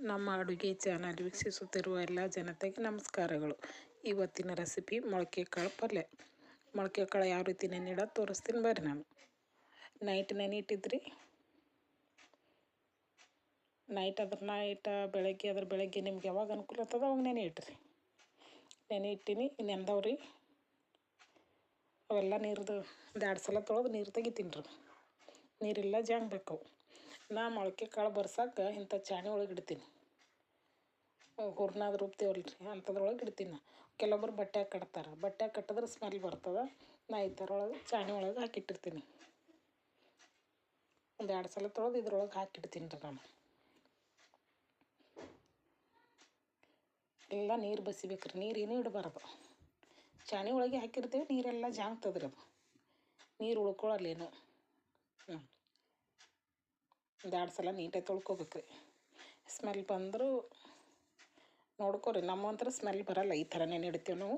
ನಮ್ಮ ಅಡುಗೆ ಚಾನಲ್ ವೀಕ್ಷಿಸುತ್ತಿರುವ ಎಲ್ಲ ಜನತೆಗೆ ನಮಸ್ಕಾರಗಳು. ಇವತ್ತಿನ ರೆಸಿಪಿ ಮೊಳಕೆ ಕಾಳು ಪಲ್ಯ. ಮೊಳಕೆ ಕಾಳು ಯಾವ ರೀತಿ ನೆನೆಯಿಡೋದು ತೋರಿಸ್ತೀನಿ ಬರ್ರಿ ನಾನು. ನೈಟ್ ನೆನೆಯಿಟ್ಟಿದ್ರಿ ನೈಟ್ ಅದ್ರ ನೈಟ್ ಬೆಳಗ್ಗೆ ಅದ್ರ ಬೆಳಗ್ಗೆ ನಿಮ್ಗೆ ಯಾವಾಗ ಅನುಕೂಲ ಆಗ್ತದ ಅವಾಗ ನೆನೆ ಇಟ್ರಿ ನೆನೆ ನೆಂದವ್ರಿ ಅವೆಲ್ಲ ನೀರ್ದು ಸಲ ತೊಳೆದು ನೀರು ತೆಗಿತೀನಿ ರೀ. ನೀರೆಲ್ಲ ಜಾಂಗ್ಬೇಕು ನಾ ಮೊಳಕೆ ಕಾಳು ಬರ್ಸಕ್ಕೆ ಇಂಥ ಚಾಣಿ ಒಳಗೆ ಇಡ್ತೀನಿ. ಹೂರ್ನಾದ ರುಬ್ತೀವಲ್ಲ ರೀ ಅಂಥದ್ರೊಳಗೆ ಇಡ್ತೀನಿ ನಾ. ಕೆಲವೊಬ್ರು ಬಟ್ಟೆ ಕಟ್ತಾರೆ, ಬಟ್ಟೆ ಕಟ್ಟಿದ್ರೆ ಸ್ಮೆಲ್ ಬರ್ತದೆ, ನಾ ಈ ಥರ ಒಳಗೆ ಚಾಣಿ ಒಳಗೆ ಹಾಕಿಟ್ಟಿರ್ತೀನಿ. ಒಂದು ಎರಡು ಸಲ ತೊಳೆದು ಇದ್ರೊಳಗೆ ಹಾಕಿಡ್ತೀನಿ ರೀ ನಾನು. ಎಲ್ಲ ನೀರು ಬಸಿಬೇಕು ರೀ, ನೀರು ಏನೂ ಇಡಬಾರ್ದು. ಚಾಣಿ ಒಳಗೆ ಹಾಕಿರ್ತೀವಿ, ನೀರೆಲ್ಲ ಜಾಮ್ತದ್ರಿ ಅದು. ನೀರು ಉಳ್ಕೊಳ್ಳಲ್ಲೇನು ಹ್ಞೂ ಎರಡು ಸಲ ನೀಟಾಗಿ ತೊಳ್ಕೊಬೇಕು ರೀ ಸ್ಮೆಲ್ ಬಂದರೂ ನೋಡ್ಕೊರಿ ನಮ್ಮಂತರ ಸ್ಮೆಲ್ ಬರಲ್ಲ ಈ ಥರ ನೆನೆ ನಾವು.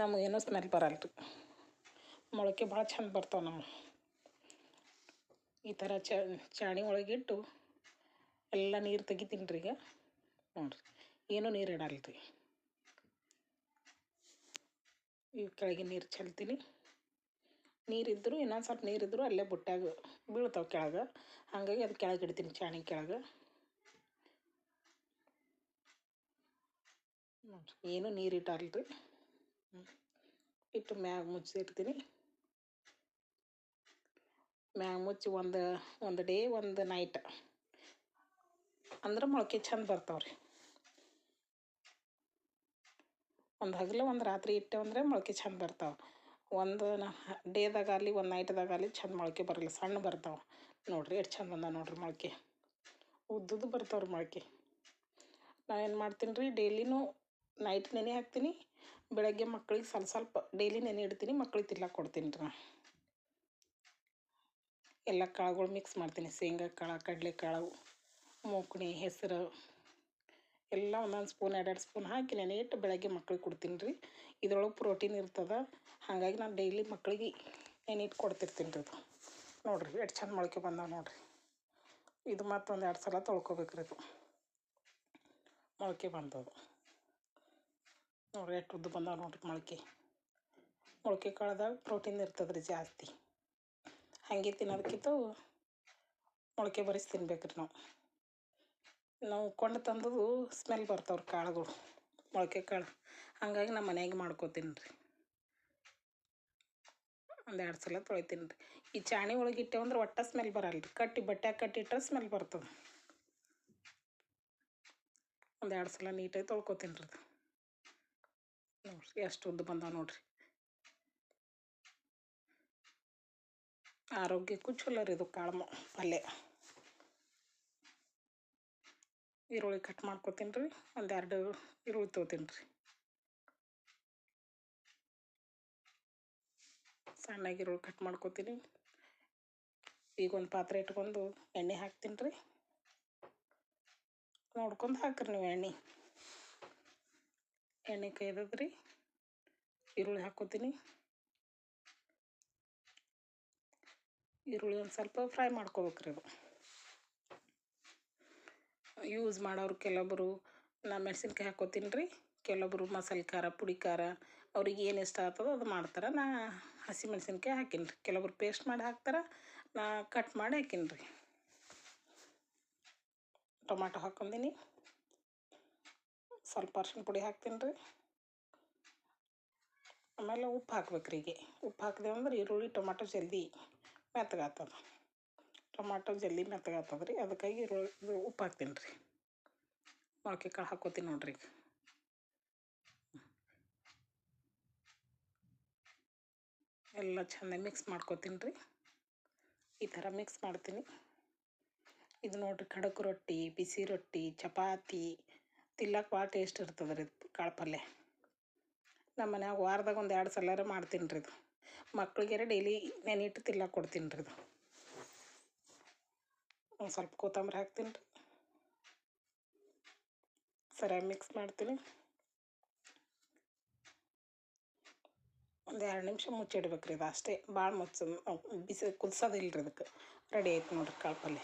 ನಮಗೇನೋ ಸ್ಮೆಲ್ ಬರಲ್ಲ. ರೀ ಮೊಳಕೆ ಭಾಳ ಚಂದ ಬರ್ತಾವೆ ನಾವು ಈ ಥರ ಚಾಣಿ ಒಳಗಿಟ್ಟು ಎಲ್ಲ ನೀರು ತೆಗಿತೀನಿ ರೀ ಈಗ. ನೋಡಿರಿ, ಏನೂ ನೀರು ಇಡಲ್ಲ ರೀ ಈ ಕೆಳಗೆ ನೀರು ಚೆಲ್ತೀನಿ. ನೀರಿದ್ದರೂ ಇನ್ನೊಂದು ಸ್ವಲ್ಪ ನೀರಿದ್ದರೂ ಅಲ್ಲೇ ಬುಟ್ಟಾಗ ಬೀಳ್ತಾವೆ ಕೆಳಗೆ. ಹಾಗಾಗಿ ಅದು ಕೆಳಗೆ ಇಡ್ತೀನಿ ಚಾಣಿ ಕೆಳಗೆ. ನೋಡಿರಿ ಏನೂ ನೀರು ಇಟ್ಟಲ್ಲ ರೀ ಇಟ್ಟು ಮ್ಯಾಗ ಮುಚ್ಚಿರ್ತೀನಿ ಮ್ಯಾಗ ಮುಚ್ಚಿ ಒಂದು ಒಂದು ಡೇ, ಒಂದು ನೈಟ್. ಅಂದ್ರೆ ಮೊಳಕೆ ಚಂದ ರೀ ಒಂದು ಹಗಲು ಒಂದು ರಾತ್ರಿ ಇಟ್ಟೆವಂದ್ರೆ ಮೊಳಕೆ ಚಂದ ಬರ್ತಾವೆ. ಒಂದು ಡೇದಾಗಲಿ ಒಂದು ನೈಟ್ದಾಗಲಿ ಚಂದ ಮೊಳಕೆ ಬರಲ್ಲ, ಸಣ್ಣ ಬರ್ತಾವೆ. ನೋಡಿರಿ ಎಷ್ಟು ಚಂದ ಬಂದಾವೆ ನೋಡಿರಿ ಮೊಳಕೆ. ಉದ್ದುದ್ದು ಬರ್ತಾವ್ರಿ ಮೊಳಕೆ. ನಾ ಏನು ಮಾಡ್ತೀನಿ ರೀ ಡೈಲಿನೂ ನೈಟ್ ನೆನೆ ಹಾಕ್ತೀನಿ. ಬೆಳಗ್ಗೆ ಮಕ್ಳಿಗೆ ಸ್ವಲ್ಪ ಸ್ವಲ್ಪ ಡೈಲಿ ನೆನೆ ಇಡ್ತೀನಿ ಮಕ್ಳಿಗೆ ತಿನ್ಲಕ್ಕೆ ಕೊಡ್ತೀನಿ ರೀ ಎಲ್ಲ ಕಾಳುಗಳು ಮಿಕ್ಸ್ ಮಾಡ್ತೀನಿ, ಶೇಂಗಾ ಕಾಳು ಕಡಲೆಕಾಳು ಮೂಕ್ಣಿ, ಹೆಸರು. ಎಲ್ಲ ಒಂದೊಂದು ಸ್ಪೂನ್ ಎರಡೆರಡು ಸ್ಪೂನ್ ಹಾಕಿ ನೆನೆ ಇಟ್ಟು ಬೆಳಗ್ಗೆ ಮಕ್ಳಿಗೆ ಕೊಡ್ತೀನಿ ರೀ. ಇದ್ರೊಳಗೆ ಪ್ರೋಟೀನ್ ಇರ್ತದೆ. ಹಾಗಾಗಿ ನಾನು ಡೈಲಿ ಮಕ್ಳಿಗೆ ನೆನೆ ಇಟ್ಟು ಕೊಡ್ತಿರ್ತೀನಿ ರೀ ಅದು. ನೋಡಿರಿ, ಎಷ್ಟು ಚಂದ ಮೊಳಕೆ ಬಂದಾವೆ ನೋಡಿರಿ. ಇದು ಮತ್ತೊಂದು ಎರಡು ಸಲ ತೊಳ್ಕೊಬೇಕ್ರಿ ಅದು. ಮೊಳಕೆ ಬಂದದು. ನೋಡಿರಿ, ಎಷ್ಟು ಉದ್ದು ಬಂದಾವೆ ನೋಡಿರಿ ಮೊಳಕೆ. ಮೊಳಕೆ ಕಾಳ್ದಾಗ ಪ್ರೋಟೀನ್ ಇರ್ತದೆ ರೀ ಜಾಸ್ತಿ. ಹಾಗೆ ತಿನ್ನೋದಕ್ಕಿಂತ ಮೊಳಕೆ ಬರೆಸಿ ತಿನ್ಬೇಕು ರೀ ನಾವು. ನಾವು ಕೊಂಡು ತಂದದು ಸ್ಮೆಲ್ ಬರ್ತಾವ್ರಿ ಕಾಳುಗಳು, ಮೊಳಕೆ ಕಾಳು. ಹಾಗಾಗಿ ನಮ್ಮ ಮನೆಗೆ ಮಾಡ್ಕೋತೀನಿ ರೀ. ಒಂದು ಎರಡು ಸಲ ತೊಳಿತೀನಿ ರೀ. ಈ ಚಾಣಿ ಒಳಗೆ ಇಟ್ಟೇವಂದ್ರೆ ಒಟ್ಟ ಸ್ಮೆಲ್ ಬರಲ್ಲ ರೀ ಕಟ್ಟಿ ಬಟ್ಟೆಗೆ ಕಟ್ಟಿಟ್ರೆ ಸ್ಮೆಲ್ ಬರ್ತದೆ. ಒಂದು ಎರಡು ಸಲ ನೀಟಾಗಿ ತೊಳ್ಕೊತೀನಿ ರೀ. ನೋಡಿರಿ ಎಷ್ಟು ಉದ್ದು ಬಂದಾವೆ ನೋಡಿರಿ. ಆರೋಗ್ಯಕ್ಕೂ ಚಲೋ ರೀ ಇದು ಕಾಳು ಪಲ್ಯ. ಈರುಳ್ಳಿ ಕಟ್ ಮಾಡ್ಕೊತೀನಿ ರೀ. ಒಂದು ಎರಡು ಈರುಳ್ಳಿ ತೊಗೋತೀನಿ ರೀ. ಸಣ್ಣಗೆ ಈರುಳ್ಳಿ ಕಟ್ ಮಾಡ್ಕೊತೀನಿ. ಈಗ ಒಂದು ಪಾತ್ರೆ ಇಟ್ಕೊಂಡು ಎಣ್ಣೆ ಹಾಕ್ತೀನಿ ರೀ. ನೋಡ್ಕೊಂಡು ಹಾಕ್ರಿ ನೀವು ಎಣ್ಣೆ. ಎಣ್ಣೆ ಕೈದದ್ರಿ ಈರುಳ್ಳಿ ಹಾಕ್ಕೋತೀನಿ. ಈರುಳ್ಳಿ ಒಂದು ಸ್ವಲ್ಪ ಫ್ರೈ ಮಾಡ್ಕೋಬೇಕ್ರಿ ಅದು. ಯೂಸ್ ಮಾಡೋರು ಕೆಲವೊಬ್ಬರು ನಾ ಮೆಣ್ಸಿನ್ಕಾಯಿ ಹಾಕೋತೀನಿ ರೀ. ಕೆಲವೊಬ್ಬರು ಮಸಾಲೆ ಖಾರ, ಪುಡಿ ಖಾರ, ಅವ್ರಿಗೆ ಏನು ಇಷ್ಟ ಆಗ್ತದೋ ಅದು ಮಾಡ್ತಾರೆ. ನಾ ಹಸಿ ಮೆಣ್ಸಿನ್ಕಾಯಿ ಹಾಕೀನಿ ರೀ. ಕೆಲವೊಬ್ರು ಪೇಸ್ಟ್ ಮಾಡಿ ಹಾಕ್ತಾರೆ, ನಾ ಕಟ್ ಮಾಡಿ ಹಾಕೀನಿ ರೀ. ಟೊಮಾಟೊ ಹಾಕೊಂಡಿನಿ ಸ್ವಲ್ಪ ಅರ್ಶಿನ ಪುಡಿ ಹಾಕ್ತೀನಿ ರೀ. ಆಮೇಲೆ ಉಪ್ಪು ಹಾಕ್ಬೇಕು ರೀ ಈಗ ಉಪ್ಪು ಹಾಕಿದೆ ಅಂದ್ರೆ ಈರುಳ್ಳಿ ಟೊಮ್ಯಾಟೊ ಜಲ್ದಿ ಮೆತ್ತಗಾಗ್ತದೆ ಟೊಮಾಟೊ ಜಲ್ದಿ ಮೆತ್ತಗಾಗ್ತದೆ ರೀ ಅದಕ್ಕಾಗಿ ಇದು ಉಪ್ಪು ಹಾಕ್ತೀನಿ ರೀ ಮೊಳಕೆ ಕಾಳು ಹಾಕೋತೀನಿ ನೋಡ್ರಿ. ಈಗ ಎಲ್ಲ ಚೆಂದ ಮಿಕ್ಸ್ ಮಾಡ್ಕೋತೀನಿ ರೀ ಈ ಥರ ಮಿಕ್ಸ್ ಮಾಡ್ತೀನಿ. ಇದು ನೋಡ್ರಿ ಖಡಕ್ ರೊಟ್ಟಿ, ಬಿಸಿ ರೊಟ್ಟಿ, ಚಪಾತಿ. ತಿಲ್ಲಕ್ಕೆ ಭಾಳ ಟೇಸ್ಟ್ ಇರ್ತದೆ ರೀ ಕಾಳು ಪಲ್ಯ. ನಮ್ಮ ಮನ್ಯಾಗ ವಾರದಾಗ ಒಂದು ಎರಡು ಸಲರ ಮಾಡ್ತೀನಿ ರೀ ಇದು. ಮಕ್ಳಿಗೆ ಡೈಲಿ ನೆನಿಟ್ಟು ತಿಲ್ಲಕ್ಕೆ ಕೊಡ್ತೀನಿ ರೀ ಇದು. ಒಂದು ಸ್ವಲ್ಪ ಕೊತ್ತಂಬರಿ ಹಾಕ್ತೀನಿ ರೀ. ಸರಿಯಾಗಿ ಮಿಕ್ಸ್ ಮಾಡ್ತೀನಿ. ಒಂದು ಎರಡು ನಿಮಿಷ ಮುಚ್ಚಿಡ್ಬೇಕು ರೀ ಇದು ಅಷ್ಟೇ. ಭಾಳ ಮುಚ್ಚ ಬಿಸಿ ಕುದಿಸೋದಿಲ್ಲ ರೀ ಅದಕ್ಕೆ. ರೆಡಿ ಆಯ್ತು ನೋಡಿರಿ ಕಾಳು ಪಲ್ಯ.